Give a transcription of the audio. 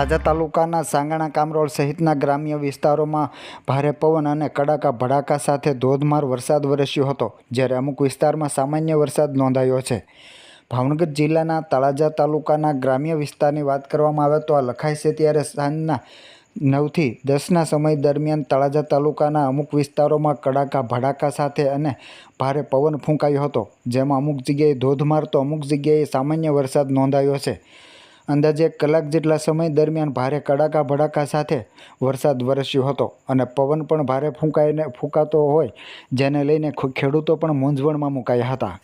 તળાજા તાલુકાના સાંગણા, કામરોળ સહિતના ગ્રામ્ય વિસ્તારોમાં ભારે પવન અને કડાકા ભડાકા સાથે ધોધમાર વરસાદ વરસ્યો હતો, જ્યારે અમુક વિસ્તારમાં સામાન્ય વરસાદ નોંધાયો છે. ભાવનગર જિલ્લાના તળાજા તાલુકાના ગ્રામ્ય વિસ્તારની વાત કરવામાં આવે તો આ લખાય છે ત્યારે સાંજના નવથી દસના સમય દરમિયાન તળાજા તાલુકાના અમુક વિસ્તારોમાં કડાકા, ભડાકા સાથે અને ભારે પવન ફૂંકાયો હતો, જેમાં અમુક જગ્યાએ ધોધમાર તો અમુક જગ્યાએ સામાન્ય વરસાદ નોંધાયો છે. અંદાજે એક કલાક જેટલા સમય દરમિયાન ભારે કડાકા ભડાકા સાથે વરસાદ વરસ્યો હતો અને પવન પણ ભારે ફૂંકાઈને ફૂંકાતો હોય, જેને લઈને ખેડૂતો પણ મૂંઝવણમાં મુકાયા હતા.